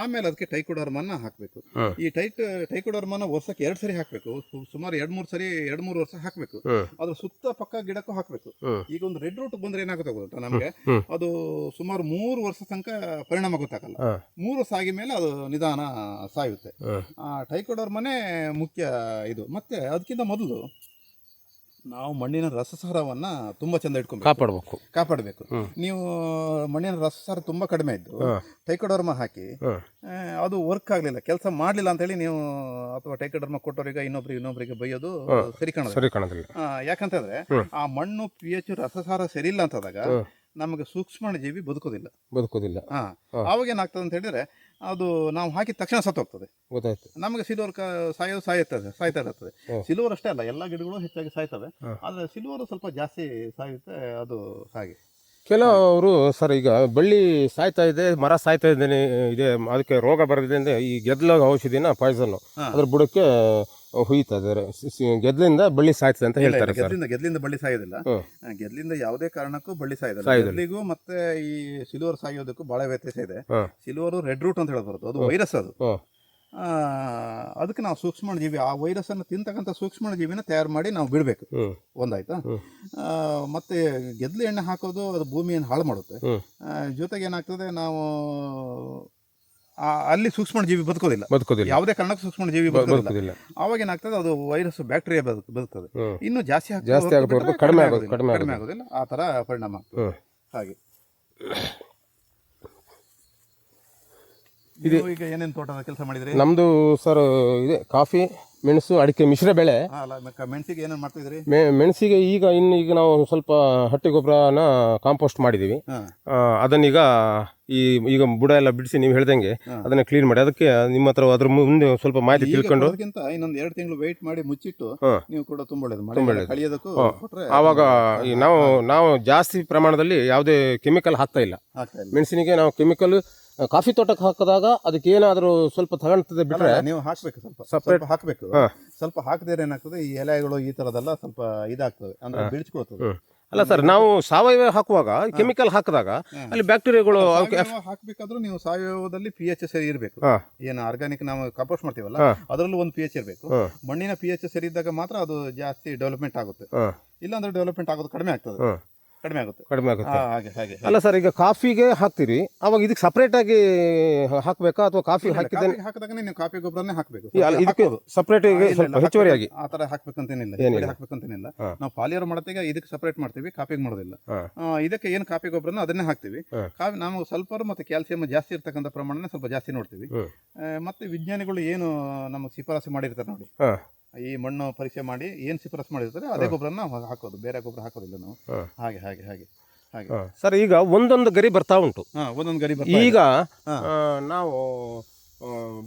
ಆಮೇಲೆ ಅದಕ್ಕೆ ಟೈಕೋಡರ್ಮನ್ನ ಹಾಕಬೇಕು. ಈ ಟೈಟ್ ಟೈಕೋಡರ್ಮನ್ನ ವರ್ಷಕ್ಕೆ ಎರಡು ಸರಿ ಹಾಕಬೇಕು. ಸುಮಾರು ಎರಡು ಮೂರು ಸರಿ ಎರಡು ಮೂರು ವರ್ಷ ಹಾಕಬೇಕು. ಅದ್ರ ಸುತ್ತ ಪಕ್ಕ ಗಿಡಕ್ಕೂ ಹಾಕಬೇಕು. ಈಗ ಒಂದು ರೆಡ್ ರೂಟ್ ಬಂದ್ರೆ ಏನಾಗುತ್ತೆ ಗೊತ್ತಾ ನಮಗೆ? ಅದು ಸುಮಾರು ಮೂರು ವರ್ಷ ತನಕ ಪರಿಣಾಮ ಗೊತ್ತಾಗಲ್ಲ. ಮೂರು ವರ್ಷ ಆಗಿ ಮೇಲೆ ಅದು ನಿಧಾನ ಸಾಯುತ್ತೆ. ಆ ಟೈಕೋಡೋರ್ ಮನೆ ಮುಖ್ಯ ಇದು. ಮತ್ತೆ ಅದಕ್ಕಿಂತ ಮೊದಲು ನಾವು ಮಣ್ಣಿನ ರಸಸಾರವನ್ನ ತುಂಬಾ ಚಂದ ಇಟ್ಕೊಂಡು ಕಾಪಾಡಬೇಕು. ಕಾಪಾಡಬೇಕು. ನೀವು ಮಣ್ಣಿನ ರಸಸಾರ ತುಂಬಾ ಕಡಿಮೆ ಇದ್ದು ಟೈಕೋಡರ್ಮ ಹಾಕಿ ಅದು ವರ್ಕ್ ಆಗಲಿಲ್ಲ. ಕೆಲಸ ಮಾಡಲಿಲ್ಲ ಅಂತೇಳಿ ನೀವು ಅಥವಾ ಟೈಕೋಡರ್ಮ ಕೊಟ್ಟವರಿಗೆ ಇನ್ನೊಬ್ರಿಗೆ ಇನ್ನೊಬ್ರಿಗೆ ಬೈಯೋದು ಸರಿ ಕಾಣೋದು ಸರಿ ಕಾಣೋದಿಲ್ಲ. ಆ, ಯಾಕಂತಂದ್ರೆ ಆ ಮಣ್ಣು ಪಿ ಎಚ್ ರಸಸಾರ ಸರಿ ಇಲ್ಲ ಅಂತಂದಾಗ. ನಮಗೆ ಸೂಕ್ಷ್ಮ ಜೀವಿ ಬದುಕೋದಿಲ್ಲ. ಬದುಕೋದಿಲ್ಲ ಹಾ. ಅವಾಗ ಏನಾಗ್ತದೆ ಅಂತ ಹೇಳಿದ್ರೆ ಅದು ನಾವು ಹಾಕಿದ ತಕ್ಷಣ ಸತ್ತೋಗ್ತದೆ. ಗೊತ್ತಾಯ್ತು. ನಮಗೆ ಸಿಲ್ವರ್ ಕ ಸಾಯೋದು ಸಾಯುತ್ತದೆ ಸಾಯ್ತಾ ಇರ್ತದೆ ಸಿಲ್ವರ್ ಅಷ್ಟೇ ಅಲ್ಲ ಎಲ್ಲ ಗಿಡಗಳು ಹೆಚ್ಚಾಗಿ ಸಾಯ್ತವೆ. ಆದರೆ ಸಿಲ್ವರ್ ಸ್ವಲ್ಪ ಜಾಸ್ತಿ ಸಾಯುತ್ತೆ ಅದು ಹಾಗೆ. ಕೆಲವರು ಸರ್ ಈಗ ಬಳ್ಳಿ ಸಾಯ್ತಾ ಇದೆ ಮರ ಸಾಯ್ತಾ ಇದ್ದೇನೆ ಇದೆ ಅದಕ್ಕೆ ರೋಗ ಬರದಿದೆ ಅಂದ್ರೆ ಈ ಗೆದ್ಲಾಗ ಔಷಧಿನ ಪಾಯ್ಸನ್ನು. ಅದ್ರ ಬುಡಕ್ಕೆ ಹುಯ್ತಾ ಇದ್ದಾರೆ ಸಿ- ಸಿ- ಗೆದ್ಲಿಂದ ಬಳ್ಳಿ ಸಾಯ್ತದೆ ಅಂತ ಹೇಳ್ತಾರೆ ಸರ್. ಗೆದ್ಲಿಂದ ಗೆದ್ಲಿಂದ ಬಳ್ಳಿ ಸಾಯೋದಿಲ್ಲ. ಗೆದ್ಲಿಂದ ಯಾವುದೇ ಕಾರಣಕ್ಕೂ ಬಳ್ಳಿ ಸಾಯೋದಿಲ್ಲ. ಗೆದ್ಲಿಗೂ ಮತ್ತೆ ಈ ಸಿಲ್ವರ್ ಸಾಯೋದಕ್ಕೂ ಬಹಳ ವ್ಯತ್ಯಾಸ ಇದೆ. ಸಿಲ್ವರ್ ರೆಡ್ ರೂಟ್ ಅಂತ ಹೇಳ್ಬಾರ್ದು. ಅದು ವೈರಸ್ ಅದು. ಆ, ಅದಕ್ಕೆ ನಾವು ಸೂಕ್ಷ್ಮ ಜೀವಿ ಆ ವೈರಸ್ ಅನ್ನು ತಿಂತಕ್ಕಂಥ ಸೂಕ್ಷ್ಮ ಜೀವಿನ ತಯಾರು ಮಾಡಿ ನಾವು ಬಿಡಬೇಕು. ಒಂದಾಯ್ತಾ? ಆ, ಮತ್ತೆ ಗೆದ್ಲು ಎಣ್ಣೆ ಹಾಕೋದು ಅದು ಭೂಮಿಯನ್ನು ಹಾಳು ಮಾಡುತ್ತೆ. ಜೊತೆಗೆ ಏನಾಗ್ತದೆ ನಾವು ಆ, ಅಲ್ಲಿ ಸೂಕ್ಷ್ಮ ಜೀವಿ ಬದುಕೋದಿಲ್ಲ. ಬದುಕೋದಿಲ್ಲ. ಯಾವುದೇ ಕಾರಣಕ್ಕೂ ಸೂಕ್ಷ್ಮ ಜೀವಿ ಬದುಕೋದಿಲ್ಲ. ಅವಾಗ ಏನಾಗ್ತದೆ ಅದು ವೈರಸ್ ಬ್ಯಾಕ್ಟೀರಿಯಾ ಬದುಕು ಬದುಕ್ತದೆ. ಹ್ಮ್. ಇನ್ನು ಜಾಸ್ತಿ ಜಾಸ್ತಿ ಆಗುತ್ತೆ ಬಿಟ್ರೆ ಕಡಿಮೆ ಆಗೋದು- ಆಗೋದಿಲ್ಲ. ಕಡಿಮೆ ಕಡಿಮೆ ಆಗೋದಿಲ್ಲ. ಆ ತರ ಪರಿಣಾಮ. ಆಗ್ತದೆ ಹ್ಮ್. ಹಾಗೆ. ಇದು ಈಗ ಏನೇನು ತೋಟದ ಕೆಲಸ ಮಾಡಿದ್ರಿ? ನಮ್ದು ಸರ್ ಇದೆ ಕಾಫಿ. ಮೆಣಸು ಅಡಿಕೆ ಮಿಶ್ರ ಬೆಳೆ. ಮೆಣಸಿಗೆ ಏನೇನು ಮಾಡ್ತಿದ್ರಿ? ಮೆಣಸಿಗೆ ಈಗ ಇನ್ನು ಈಗ ನಾವು ಸ್ವಲ್ಪ ಹಟ್ಟಿ ಗೊಬ್ಬರನ ಕಾಂಪೋಸ್ಟ್ ಮಾಡಿದ್ದೀವಿ ಅದನ್ನೀಗ ಈ ಈಗ ಬುಡ ಎಲ್ಲ ಬಿಡಿಸಿ ನೀವು ಹೇಳ್ದಂಗೆ. ಅದನ್ನ ಕ್ಲೀನ್ ಮಾಡಿ. ಅದಕ್ಕೆ ನಿಮ್ಮ ಹತ್ರ ಅದ್ರ ಮುಂದೆ ಸ್ವಲ್ಪ ಮಾಹಿತಿ ತಿಳ್ಕೊಂಡು. ಇನ್ನೊಂದು ಎರಡು ತಿಂಗಳು ವೆಯ್ಟ್ ಮಾಡಿ ಮುಚ್ಚಿಟ್ಟು. ನೀವು ಕೂಡ ತುಂಬ ಒಳ್ಳೇದು. ಆವಾಗ ನಾವು ನಾವು ಜಾಸ್ತಿ ಪ್ರಮಾಣದಲ್ಲಿ ಯಾವುದೇ ಕೆಮಿಕಲ್ ಹಾಕ್ತಾ ಇಲ್ಲ. ಮೆಣಸಿನಿಗೆ ನಾವು ಕೆಮಿಕಲ್ ಕಾಫಿ ತೋಟಕ್ಕೆ ಹಾಕಿದಾಗ ಅದಕ್ಕೆ ಏನಾದರೂ ಸ್ವಲ್ಪ ತಗೊಳ್ತದೆ ಬಿಟ್ರೆ ನೀವು ಹಾಕಬೇಕು ಸ್ವಲ್ಪ ಸಪ್ರೇಟ್ ಹಾಕಬೇಕು. ಸ್ವಲ್ಪ ಹಾಕದೇ ಏನಾಗ್ತದೆ ಈ ಎಲೆಗಳು ಈ ಥರದೆಲ್ಲ ಸ್ವಲ್ಪ ಇದಾಗ್ತದೆ ಅಂದ್ರೆ ಬೀಳ್ಚ್ಕೊಳ್ತದೆ. ಅಲ್ಲ ಸರ್ ನಾವು ಸಾವಯವ ಹಾಕುವಾಗ ಕೆಮಿಕಲ್ ಹಾಕಿದಾಗ ಅಲ್ಲಿ ಬ್ಯಾಕ್ಟೀರಿಯಾಗಳು ಹಾಕಬೇಕಾದ್ರೂ ನೀವು ಸಾವಯವದಲ್ಲಿ ಪಿ ಎಚ್ ಸರಿ ಇರಬೇಕು. ಏನು ಆರ್ಗಾನಿಕ್ ನಾವು ಕಂಪೋಸ್ಟ್ ಮಾಡ್ತೀವಲ್ಲ ಅದರಲ್ಲೂ ಒಂದು ಪಿ ಎಚ್ ಇರಬೇಕು ಮಣ್ಣಿನ ಪಿ ಎಚ್ ಸರಿ ಇದ್ದಾಗ ಮಾತ್ರ ಅದು ಜಾಸ್ತಿ ಡೆವಲಪ್ಮೆಂಟ್ ಆಗುತ್ತೆ. ಇಲ್ಲಾಂದ್ರೆ ಡೆವಲಪ್ಮೆಂಟ್ ಆಗೋದು ಕಡಿಮೆ ಆಗ್ತದೆ. ಕಡಿಮೆ ಆಗುತ್ತೆ ಕಡಿಮೆ ಆಗುತ್ತೆ ಹಾ, ಹಾಗೆ ಹಾಗೆ ಅಲ್ಲ ಸರ್ ಈಗ ಕಾಫಿಗೆ ಹಾಕ್ತೀರಿ. ಅವಾಗ ಇದಕ್ಕೆ ಸಪ್ರೇಟ್ ಆಗಿ ಹಾಕ್ಬೇಕಾ ಅಥವಾ ಕಾಫಿ ಹಾಕಿದ ಕಾಫಿ ಹಾಕಿದಾಗನೇ ನೀವು ಕಾಫಿ ಗೊಬ್ಬರನೇ ಹಾಕಬೇಕು. ಇದಕ್ಕೆ ಸಪ್ರೇಟ್ ಸ್ವಲ್ಪ ಹೆಚ್ಚುವರಿಯಾಗಿ. ಆ ತರ ಹಾಕ್ಬೇಕಂತೇನಿಲ್ಲ. ಹೆಚ್ಚುವರಿ ಹಾಕ್ಬೇಕಂತೇನಿಲ್ಲ. ಹಾ. ನಾವು ಪಾಲಿಯರ್ ಮಾಡತ್ತೀಗ ಇದಕ್ಕೆ ಸಪರೇಟ್ ಮಾಡ್ತೀವಿ ಕಾಫಿಗೆ ಮಾಡೋದಿಲ್ಲ. ಹಾ. ಆ, ಇದಕ್ಕೆ ಏನು ಕಾಫಿ ಗೊಬ್ಬರನ ಅದನ್ನೇ ಹಾಕ್ತೀವಿ. ಹಾ. ಕಾಫಿ ನಾವು ಸ್ವಲ್ಪ ಮತ್ತೆ ಕ್ಯಾಲ್ಸಿಯಂ ಜಾಸ್ತಿ ಇರ್ತಕ್ಕಂಥ ಪ್ರಮಾಣನ ಸ್ವಲ್ಪ ಜಾಸ್ತಿ ನೋಡ್ತೀವಿ. ಹ್ಮ್. ಆ, ಮತ್ತೆ ವಿಜ್ಞಾನಿಗಳು ಏನು ನಮಗೆ ಶಿಫಾರಸು ಮಾಡಿರ್ತಾರೆ ನೋಡಿ. ಹಾಂ. ಈ ಮಣ್ಣು ಪರೀಕ್ಷೆ ಮಾಡಿ ಏನು ಸಿಫಾರಸ್ ಮಾಡಿರ್ತಾರೆ ಅದೇ ಗೊಬ್ಬರನ ಹಾಕೋದು ಬೇರೆ ಗೊಬ್ಬರ ಹಾಕೋದಿಲ್ಲ ನಾವು. ಹಾಗೆ ಹಾಗೆ ಹಾಗೆ ಹಾಗೆ. ಸರ್ ಈಗ ಒಂದೊಂದು ಗರಿ ಬರ್ತಾ ಉಂಟು. ಹಾ ಒಂದೊಂದು ಗರಿ ಬರ್ತಾ ಈಗ ನಾವು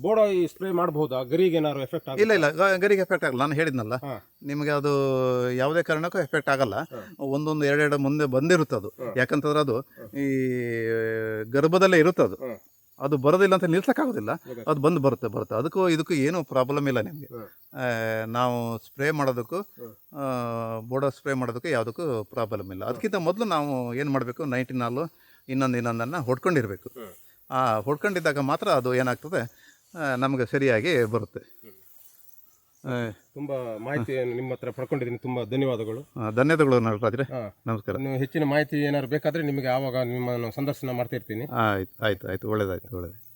ಬೋಡೋ ಸ್ಪ್ರೇ ಮಾಡಬಹುದಾ ಗರಿಗೆ ಏನಾದ್ರು ಎಫೆಕ್ಟ್ ಆಗ ಇಲ್ಲ ಇಲ್ಲ ಗರಿಗೆ ಎಫೆಕ್ಟ್ ಆಗಲ್ಲ. ನಾನು ಹೇಳಿದ್ನಲ್ಲ. ನಿಮಗೆ ಅದು ಯಾವುದೇ ಕಾರಣಕ್ಕೂ ಎಫೆಕ್ಟ್ ಆಗಲ್ಲ. ಒಂದೊಂದು ಎರಡೆರಡು ಮುಂದೆ ಬಂದಿರುತ್ತೆ ಅದು. ಯಾಕಂತಂದ್ರೆ ಅದು ಈ ಗರ್ಭದಲ್ಲೇ ಇರುತ್ತೆ ಅದು. ಅದು ಬರೋದಿಲ್ಲ ಅಂತ ನಿಲ್ಸೋಕ್ಕಾಗೋದಿಲ್ಲ. ಅದು ಬಂದು ಬರುತ್ತೆ ಬರುತ್ತೆ. ಅದಕ್ಕೂ ಇದಕ್ಕೂ ಏನೂ ಪ್ರಾಬ್ಲಮ್ ಇಲ್ಲ ನಿಮಗೆ. ನಾವು ಸ್ಪ್ರೇ ಮಾಡೋದಕ್ಕೂ ಬೋರ್ಡರ್ ಬೋಡೋ ಸ್ಪ್ರೇ ಮಾಡೋದಕ್ಕೂ ಯಾವುದಕ್ಕೂ ಪ್ರಾಬ್ಲಮ್ ಇಲ್ಲ. ಅದಕ್ಕಿಂತ ಮೊದಲು ನಾವು ಏನು ಮಾಡಬೇಕು ನೈಂಟಿ ನಾಲು ಇನ್ನೊಂದು ಇನ್ನೊಂದನ್ನು ಹೊಡ್ಕೊಂಡಿರಬೇಕು. ಆ ಹೊಡ್ಕೊಂಡಿದ್ದಾಗ ಮಾತ್ರ ಅದು ಏನಾಗ್ತದೆ ನಮಗೆ ಸರಿಯಾಗಿ ಬರುತ್ತೆ. ತುಂಬಾ ಮಾಹಿತಿಯನ್ನು ನಿಮ್ಮ ಹತ್ರ ಪಡ್ಕೊಂಡಿದ್ದೀನಿ. ತುಂಬಾ ಧನ್ಯವಾದಗಳು. ಧನ್ಯವಾದಗಳು ನಟರಾಜ್ರೆ ಹಾ. ನಮಸ್ಕಾರ. ನೀವು ಹೆಚ್ಚಿನ ಮಾಹಿತಿ ಏನಾದ್ರು ಬೇಕಾದ್ರೆ ನಿಮಗೆ ಆವಾಗ ನಿಮ್ಮನ್ನು ಸಂದರ್ಶನ ಮಾಡ್ತಿರ್ತೀನಿ. ಆಯ್ತು ಆಯ್ತು ಆಯ್ತು. ಒಳ್ಳೇದಾಯ್ತು ಒಳ್ಳೇದು